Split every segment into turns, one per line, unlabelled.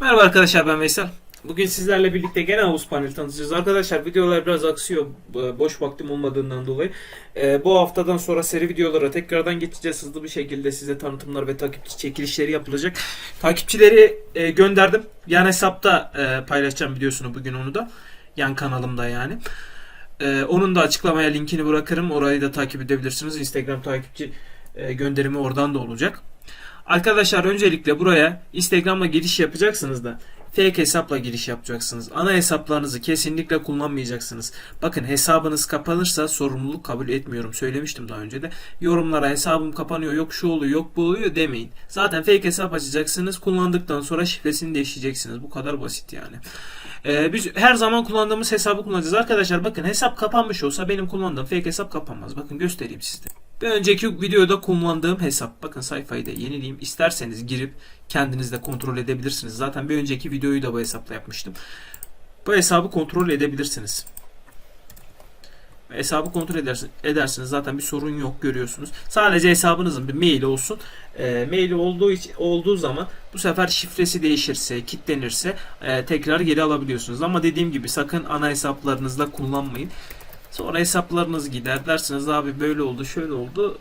Merhaba arkadaşlar ben Veysel. Bugün sizlerle birlikte gene havuz paneli tanıtacağız. Arkadaşlar videolar biraz aksıyor e, boş vaktim olmadığından dolayı. E, bu haftadan sonra seri videolara tekrardan geçeceğiz. Hızlı bir şekilde size tanıtımlar ve takipçi çekilişleri yapılacak. Takipçileri e, gönderdim. Yan hesapta paylaşacağım videosunu bugün onu da. Yan kanalımda yani. Onun da açıklamaya linkini bırakırım. Orayı da takip edebilirsiniz. Instagram takipçi gönderimi oradan da olacak. Arkadaşlar öncelikle buraya Instagram'la giriş yapacaksınız da fake hesapla giriş yapacaksınız. Ana hesaplarınızı kesinlikle kullanmayacaksınız. Bakın hesabınız kapanırsa sorumluluk kabul etmiyorum. Söylemiştim daha önce de. Yorumlara hesabım kapanıyor, yok şu oluyor, yok bu oluyor demeyin. Zaten fake hesap açacaksınız. Kullandıktan sonra şifresini değiştireceksiniz. Bu kadar basit yani. Ee, biz her zaman kullandığımız hesabı kullanacağız. Arkadaşlar bakın hesap kapanmış olsa benim kullandığım fake hesap kapanmaz. Bakın göstereyim size. Bir önceki videoda kullandığım hesap. Bakın sayfayı da yenileyim. İsterseniz girip kendiniz de kontrol edebilirsiniz. Zaten bir önceki videoyu da bu hesapla yapmıştım. Bu hesabı kontrol edebilirsiniz. Hesabı kontrol edersiniz, edersiniz. Zaten bir sorun yok görüyorsunuz. Sadece hesabınızın bir maili olsun. E, maili olduğu olduğu zaman bu sefer şifresi değişirse, kilitlenirse e, tekrar geri alabiliyorsunuz. Ama dediğim gibi sakın ana hesaplarınızda kullanmayın. Sonra hesaplarınız gider. Dersiniz abi böyle oldu, şöyle oldu.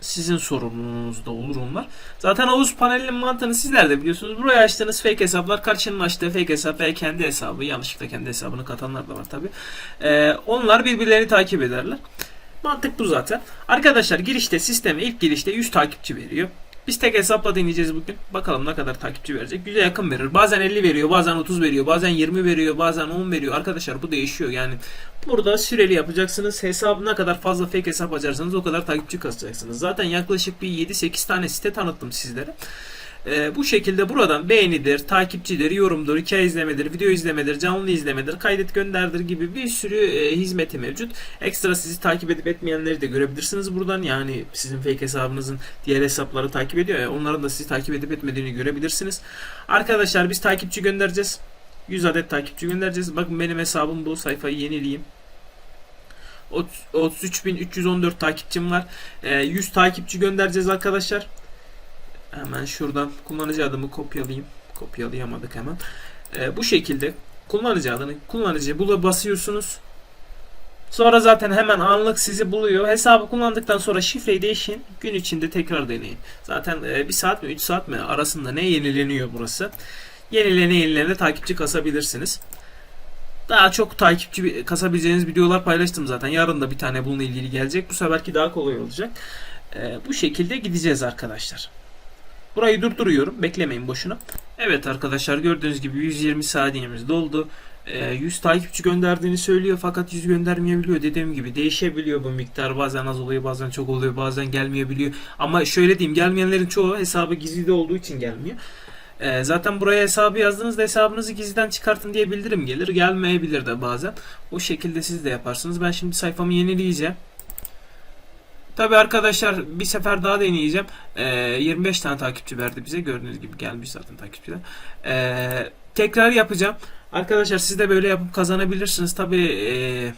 Sizin sorumluluğunuzda olur onlar. Zaten havuz panelinin mantığını sizler de biliyorsunuz. Buraya açtığınız fake hesaplar karşının açtığı fake hesap veya kendi hesabı. Yanlışlıkla kendi hesabını katanlar da var tabi. onlar birbirlerini takip ederler. Mantık bu zaten. Arkadaşlar girişte sisteme ilk girişte 100 takipçi veriyor. Biz tek hesapla deneyeceğiz bugün. Bakalım ne kadar takipçi verecek. Yüze yakın verir. Bazen 50 veriyor, bazen 30 veriyor, bazen 20 veriyor, bazen 10 veriyor. Arkadaşlar bu değişiyor. Yani burada süreli yapacaksınız. Hesabı ne kadar fazla fake hesap açarsanız o kadar takipçi kasacaksınız. Zaten yaklaşık bir 7-8 tane site tanıttım sizlere. Ee, bu şekilde buradan beğenidir, takipçidir, yorumdur, hikaye izlemedir, video izlemedir, canlı izlemedir, kaydet gönderdir gibi bir sürü e, hizmeti mevcut. Ekstra sizi takip edip etmeyenleri de görebilirsiniz buradan. Yani sizin fake hesabınızın diğer hesapları takip ediyor ya onların da sizi takip edip etmediğini görebilirsiniz. Arkadaşlar biz takipçi göndereceğiz. 100 adet takipçi göndereceğiz. Bakın benim hesabım bu. Sayfayı yenileyeyim. 33.314 takipçim var. 100 takipçi göndereceğiz arkadaşlar. Hemen şuradan kullanıcı adımı kopyalayayım. Kopyalayamadık hemen. Ee, bu şekilde kullanıcı adını kullanıcı bula basıyorsunuz. Sonra zaten hemen anlık sizi buluyor. Hesabı kullandıktan sonra şifreyi değişin. Gün içinde tekrar deneyin. Zaten e, 1 saat mi 3 saat mi arasında ne yenileniyor burası. Yenilene yenilene takipçi kasabilirsiniz. Daha çok takipçi kasabileceğiniz videolar paylaştım zaten. Yarın da bir tane bununla ilgili gelecek. Bu seferki daha kolay olacak. Ee, bu şekilde gideceğiz arkadaşlar. Burayı durduruyorum. Beklemeyin boşuna. Evet arkadaşlar gördüğünüz gibi 120 saniyemiz doldu. Ee, 100 takipçi gönderdiğini söylüyor fakat 100 göndermeyebiliyor. Dediğim gibi değişebiliyor bu miktar. Bazen az oluyor bazen çok oluyor bazen gelmeyebiliyor. Ama şöyle diyeyim gelmeyenlerin çoğu hesabı gizli olduğu için gelmiyor. Ee, zaten buraya hesabı yazdığınızda hesabınızı gizliden çıkartın diye bildirim gelir. Gelmeyebilir de bazen. O şekilde siz de yaparsınız. Ben şimdi sayfamı yenileyeceğim. Tabi arkadaşlar bir sefer daha deneyeceğim. Ee, 25 tane takipçi verdi bize. Gördüğünüz gibi gelmiş zaten takipçiler. Ee, tekrar yapacağım. Arkadaşlar siz de böyle yapıp kazanabilirsiniz. Tabi ee,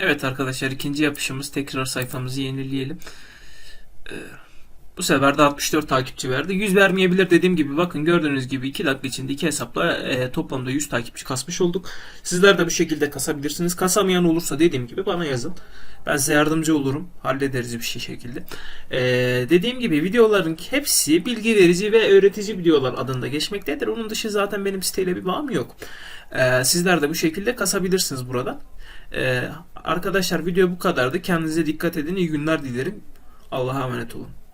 evet arkadaşlar ikinci yapışımız. Tekrar sayfamızı yenileyelim. Ee, bu sefer de 64 takipçi verdi. 100 vermeyebilir dediğim gibi bakın gördüğünüz gibi 2 dakika içinde iki hesapla e, toplamda 100 takipçi kasmış olduk. Sizler de bu şekilde kasabilirsiniz. Kasamayan olursa dediğim gibi bana yazın. Ben size yardımcı olurum. Hallederiz bir şey şekilde. E, dediğim gibi videoların hepsi bilgi verici ve öğretici videolar adında geçmektedir. Onun dışı zaten benim siteyle bir bağım yok. E, sizler de bu şekilde kasabilirsiniz burada. E, arkadaşlar video bu kadardı. Kendinize dikkat edin. İyi günler dilerim. Allah'a emanet olun.